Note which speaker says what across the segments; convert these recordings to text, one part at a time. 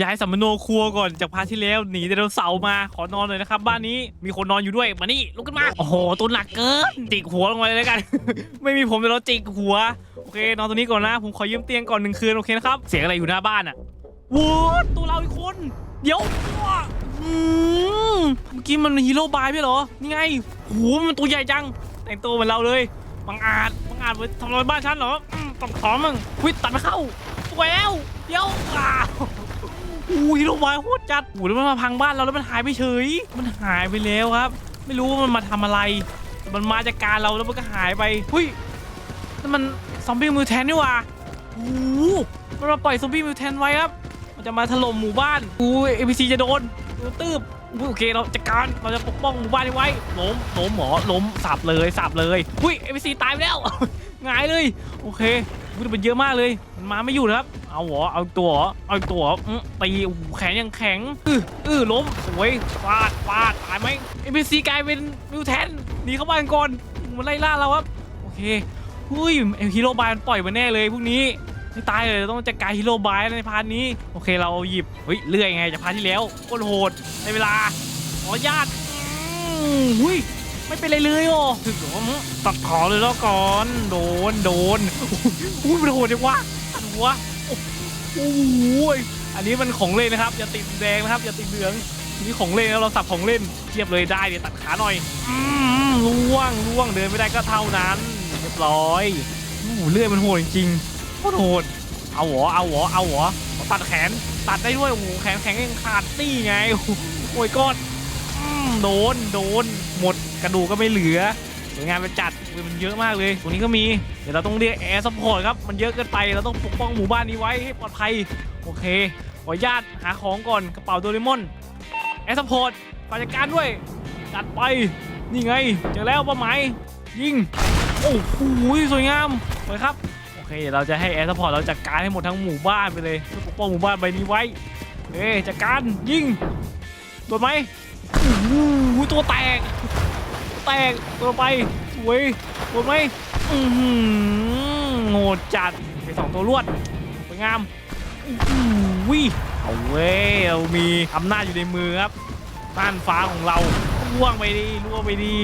Speaker 1: ย้ายสัมมโนครัวก่อนจากพาร์ทที่แล้วหนีไดโนเสาร์มาขอนอนเลยนะครับ บ้านนี้มีคนนอนอยู่ด้วยมานี่ลุกขึ้นมาโอ้โหตัวหนักเกินจิกหัวลงไปเลยแล้วกัน ไม่มีผมเดี๋ยวเราจิกหัวโอเคนอนตัวนี้ก่อนนะผมขอยืมเตียงก่อนหนึ่งคืนโอเคนะครับเสียงอะไรอยู่หน้าบ้านอะวูดตัวเราอีกคน เดี๋ยวอืมเมื่อกี้มันฮีโร่บายไม่หรอนี่ไงโหมันตัวใหญ่จังแต่งตัวเหมือนเราเลยบังอาจบังอาจไปทำลายบ้านฉันเหรอต้องขอมึงวิตัดไม่เข้าสวยแล้วเดี๋ยวอ้าว อุ้ยลงมาโคตรจัดโอ้ยแล้วมันมาพังบ้านเราแล้วมันหายไปเฉย มันหายไปแล้วครับ ไม่รู้ว่ามันมาทำอะไร มันมาจากการเราแล้วมันก็หายไปหุ้ยนั่นมันซอมบี้มือแทนนี่หว่าโอ้มันมาปล่อยซอมบี้มือแทนไว้ครับ มันจะมาถล่มหมู่บ้านอุ้ยเอพีซีจะโดนโดนตืบ อุ้ยโอเคเราจัดการเราจะปกป้องหมู่บ้านนี้ไว้ล้มล้มหมอล้มสับเลยสับเลยอุ้ยเอพีซีตายไปแล้ว งายเลยโอเคอุ้ยมันเยอะมากเลยมันมาไม่อยู่นะครับ เอาหรอเอาตัวเอาตัวตีโอ้โหแขนยังแข็งอื้ออื้อล้มสวยฟาดฟาดตายไหมเอพีซีกลายเป็นมิวแทนหนีเข้าบ้านก่อนมันไล่ล่าเราครับโอเคหุ้ยเอฮีโร่บายมันปล่อยมาแน่เลยพวกนี้ ไม่ตายเลยต้องจัดการฮีโร่บายในพาร์ทนี้ โอเคเราหยิบเฮ้ยเลื่อยไงจากพาร์ทที่แล้วโคตรโหดในเวลาขออนุญาตอุ้ยไม่เป็นไรเลยโอ้ถึงผมตัดขอเลยแล้วก่อน โดนโดนอุ้ยมันโหดจังวะตัดหัวโอ้โหอันนี้มันของเล่นนะครับ อย่าติดแดงนะครับ อย่าติดเหลืองนี่ของเล่นแล้วเราสับของเล่นเทียบเลยได้เดี๋ยวตัดขาหน่อยอืมล่วงล่วงเดินไม่ได้ก็เท่านั้น เรียบร้อยอ้เลื่อยมันโหดจริง โคตรโหดเอาหัวเอาหัวเอาหัวตัดแขนตัดได้ด้วยโอ้โหแขนแข็งยังขาดตี้ไงโอ้ยก้อนโดนโดนหมดกระดูกก็ไม่เหลือสวยงามไปจัดมันเยอะมากเลยตรงนี้ก็มีเดี๋ยวเราต้องเรียกแอร์ซัพพอร์ตครับมันเยอะเกินไปเราต้องปกป้องหมู่บ้านนี้ไว้ให้ปลอดภัยโอเคขออนุญาตหาของก่อนกระเป๋าโดเรมอนแอร์ซัพพอร์ตฝากจัดการด้วยจัดไปนี่ไงเจอแล้วเป้าหมายยิงโอ้โหสวยงามสวยครับ เคเดี๋ยวเราจะให้แอร์ซัพพอร์ตเราจัดการให้หมดทั้งหมู่บ้านไปเลยเพื่อปกป้องหมู่บ้านใบนี้ไว้เอ้จัดการยิงโดนไหมโอ้โหตัวแตก แตกตัวไปสวยโดนไหมอือหือโง่จัดไปสองตัวรวดสวยงามอู้หูเอาเว้ยเรามีอำนาจอยู่ในมือครับต้านฟ้าของเราล่วงไปดิล่วงไปดิ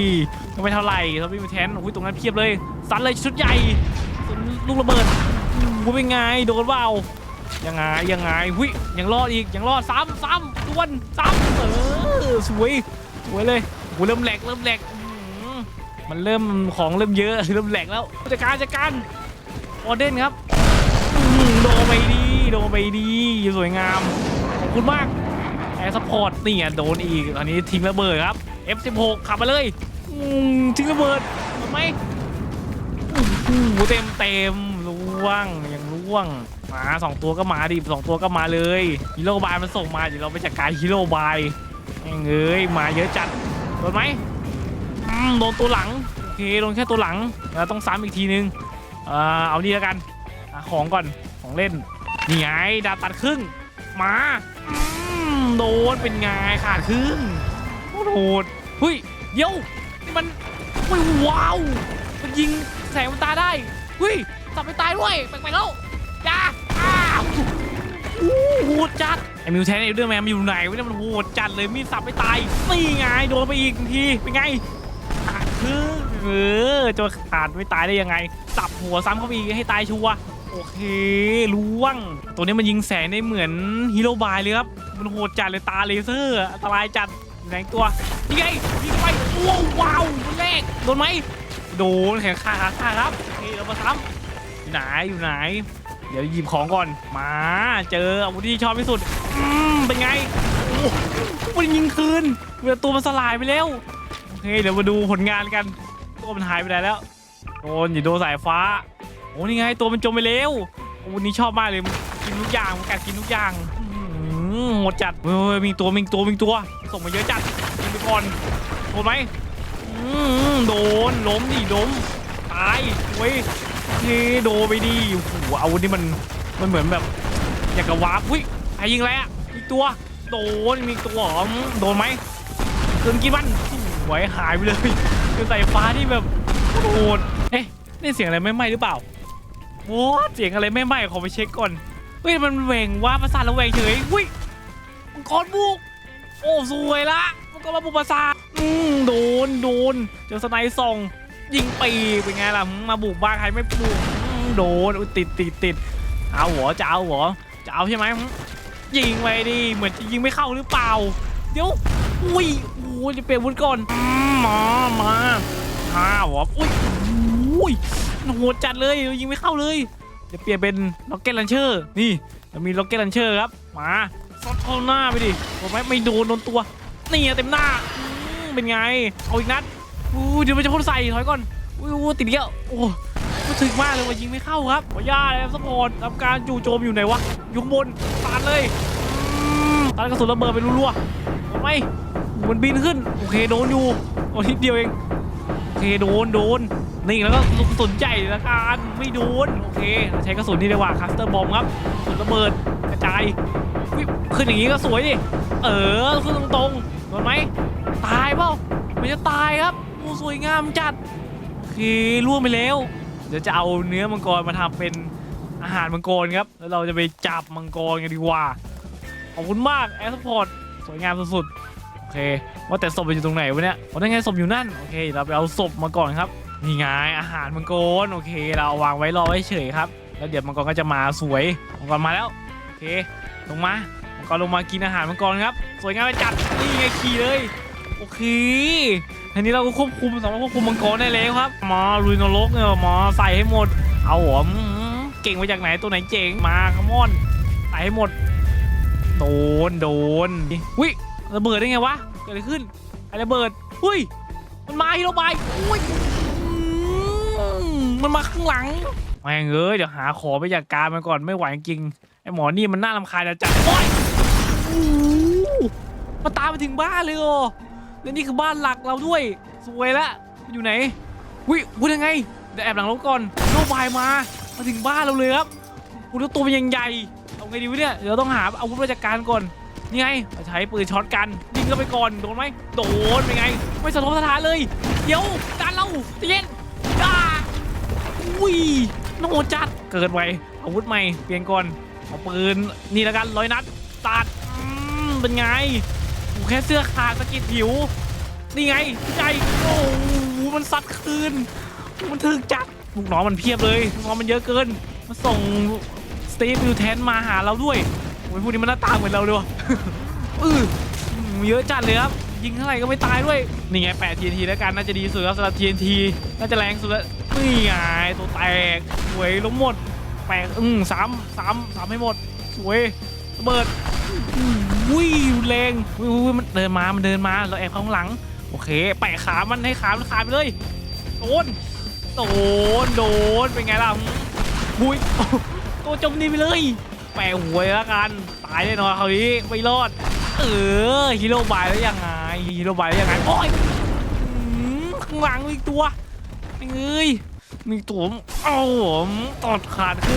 Speaker 1: ก็ไม่เท่าไหร่เราไม่มีแทนโอ้ยตรงนั้นเพียบเลยซัดเลยชุดใหญ่ ลูกระเบิดกูเป็นไงโดนเปล่ายังไงยังไงหุยยังรอดอีกยังรอดซ้ำซ้ำดวนซ้ำเออสวยสวยเลยกูเริ่มแหลกเริ่มแหลกมันเริ่มของเริ่มเยอะเริ่มแหลกแล้วจัดการจัดการออเดนครับโดนไปดีโดนไปดีสวยงามขอบคุณมากแอร์ซัพพอร์ตเนี่อะโดนอีกอันนี้ทิ้งระเบิดครับ F16 ขับมาเลยทิ้งระเบิดทำไหม หเต็มเต็มล่วงยังล่วงมาสองตัวก็มาดิสองตัวก็มาเลยฮีโร่บายมันส่งมาเดี๋ยวเราไปจัดการฮีโร่บายแม่งยมาเยอะจัดโดนไหมอืมโดนตัวหลังโอเคโดนแค่ตัวหลังเราต้องซ้ำอีกทีนึงเออเอานี่แล้วกันของก่อนของเล่นนี่ไงดาตัดครึ่งมาโดนเป็นไงขาดครึ่งโหดเฮ้ยเดี๋ยวนี่มันเฮ้ยว้าว ยิงแสงมันตาได้เฮ้ยสับไปตายด้วยแปลกๆแล้วจ้าอ้าวอู้โหดจัดไอ้มิวแทนไอ้เดอร์แมมอยู่ไหนวะเนี่ยมันโหดจัดเลยมีสับไปตายนี่ไงโดนไปอีกทีเป็นไงครึ่งเออจะขาดไม่ตายได้ยังไงสับหัวซ้ำเข้าไปอีกให้ตายชัวโอเคล่วง ตัวนี้มันยิงแสงได้เหมือนฮีโร่บายเลยครับมันโหดจัดเลยตาเลเซอร์อันตรายจัดแรงตัวนี่ไงยิงไปโอ้ว้าวแรกโดนไหม ดนแขนขาขาขาครับโอเคเรามาซ้ำอยู่ไหนอยู่ไหน เดี๋ยวหยิบของก่อน มาเจออาวุธที่ชอบที่สุดอืมเป็นไงโอ้โหมันยิงคืนเวลาตัวมันสลายไปแล้วโอเคเดี๋ยวมาดูผลงานกันตัวมันหายไปไหนแล้วโดนอย่าโดนสายฟ้าโอ้นี่ไงตัวมันจมไปแล้วอ้วันนี้ชอบมากเลยกินทุกอย่างมันกัดกินทุกอย่างหมดจัดเฮ้ยมีตัวมีตัวมีตัว ส่งมาเยอะจัดกินไปก่อนโดนไหม โดนล้มดิล้มตายเว้ยเฮ้โดนไปดิโอ้โหอาวุธนี่มันมันเหมือนแบบอยากกระวาร์ปอุ้ยใครยิงอะไรอะอีกตัวโดนมีตัวโดนไหมเกินกี่วันหวยหายไปเลยคือใส่ฟ้าที่แบบโหดเอ๊ะนี่เสียงอะไรไม่ไหมหรือเปล่าโอ้เสียงอะไรไม่ไหมขอไปเช็คก่อนเฮ้ยมันเหวงว่าประสาทระแวงเฉยอุ้ยมังกรบุกโอ้สวยละ มังกรมาบุประสาอืมโดนโดนเจอสไนด์ส่องยิงปีเป็นไงล่ะมาบุกบ้านใครไม่บุกโดนอุ๊ยติดติดติดเอาหัวจะเอาหัวจะเอาใช่ไหมยิงไปดิเหมือนจะยิงไม่เข้าหรือเปล่า เดี๋ยวอุ้ยโอ้ยจะเปลี่ยนวุธก่อนมามาห้าหัวอุ้ยอุ้ยโหดจัดเลยยิงไม่เข้าเลยเดี๋ยวเปลี่ยนเป็นล็อกเก็ตลันเชอร์นี่เรามีล็อกเก็ตลันเชอร์ครับมาซอดเข้าหน้าไปดิบอกไหมไม่โดนโดนตัว นี่อะเต็มหน้าเป็นไง เอาอีกนัดอู้เดี๋ยวมันจะพ่นใส่ถอยก่อนอู้ติดเลี้ยวโอ้รู้สึกมากเลยว่ายิงไม่เข้าครับขออนุญาตเลยครับสปอร์ตทำการจู่โจมอยู่ไหนวะอยู่ข้างบนตานเลยตานกระสุนระเบิดไปรัวๆไหมมันบินขึ้น โอเคโดนอยู่โอ้นิดเดียวเอง โอเคโดนโดนนี่แล้วก็ลูกกระสุนใหญ่ละกันไม่โดน โอเค ใช้กระสุนนี่ดีกว่าคัสเตอร์บอมครับกระสุนระเบิดกระจายขึ้นอย่างนี้ก็สวยดิ เออขึ้นตรงๆ ไหมตายเปล่าไม่จะตายครับโอ้สวยงามจัดโอล่วงไปแล้ว เดี๋ยวจะเอาเนื้อมังกรมาทำเป็นอาหารมังกรครับ แล้วเราจะไปจับมังกรกันดีกว่า ขอบคุณมากแอร์สปอร์ตสวยงามสุดๆ โอเค ว่าแต่ศพอยู่ตรงไหนวะเนี่ยอ๋อนั่นไงศพอยู่นั่น โอเค เราไปเอาศพมาก่อนครับ นี่ไงอาหารมังกร โอเค เราวางไว้รอไว้เฉยครับ แล้วเดี๋ยวมังกรก็จะมาสวย มังกรมาแล้ว โอเค ลงมา กรลงมากินอาหารมังกรครับ สวยงามไปจัด นี่ไงขี่เลย โอเคทีนี้เราก็ควบคุมสามารถควบคุมมังกรได้แล้วครับ มาลุยนรกเนี่ยมาใส่ให้หมด เอาหัวเก่งมาจากไหนตัวไหนเจ๋งมาขมอนใส่ให้หมด โดนโดนวิระเบิดได้ไงวะ เกิดอะไรขึ้นไอ้ระเบิดอุ้ย มันมาฮีโร่บายอุ้ยมันมาข้างหลังแม่งเอ้ยเดี๋ยวหาขอไปจากการมันก่อนไม่ไหวจริงไอ้หมอนี่มันน่ารำคาญจะจัดโอ้ย มาตามมาถึงบ้านเลยโอแล้วนี่คือบ้านหลักเราด้วย สวยละมันอยู่ไหนวิพูดยังไงเดี๋ยวแอบหลังรถก่อนโร่บายมา มาถึงบ้านเราเลยครับกูแล้วตัวมันยังใหญ่เอาไงดีวะเนี่ย เดี๋ยวต้องหาอาวุธราชการก่อน นี่ไงเราใช้ปืนช็อตกันยิงเข้าไปก่อน โดนไหมโดนเป็นไง ไม่สะทกสถานเลย เดี๋ยวจานเราใจเย็นอ่าอุ้ยโนจัด เกิดไวอาวุธใหม่ เปลี่ยนก่อน เอาปืนนี่ล้วกันร้อยนัดตัดอืมเป็นไง แค่เสื้อขาดสะกิดผิว นี่ไงใจโอ้โหมันซัดคืน มันถึกจัดลูกน้องมันเพียบเลยลูกน้องมันเยอะเกินมาส่งสตีฟวิวแทนมาหาเราด้วยโอ้ยพวกนี้มันหน้าตาเหมือนเราเลยวะอืออเยอะจัดเลยครับ ยิงเท่าไหร่ก็ไม่ตายด้วย นี่ไง8 TNT แล้วกันน่าจะดีสุดแล้วสำหรับ TNT น่าจะแรงสุดแล้วนี่ไงตัวแตกสวยล้มหมดแปลกอืมสามสามสามให้หมด สวยระเบิด อุ้ยแรงอุ้ยอุ้ยมันเดินมา มันเดินมา เราแอบเข้าข้างหลัง โอเค แปะขามันให้ขามันขาไปเลย โดน โดน โดน เป็นไงล่ะหุยตัวจมดินไปเลย แปะหัวแล้วกัน ตายแน่นอนคราวนี้ไม่รอด เออ ฮีโร่บายแล้วยังไง ฮีโร่บายแล้วยังไง โอ้ยอืมข้างหลังมีอีกตัวไม่เงยมีตัวเอ้าผมตอดขาดขึ้น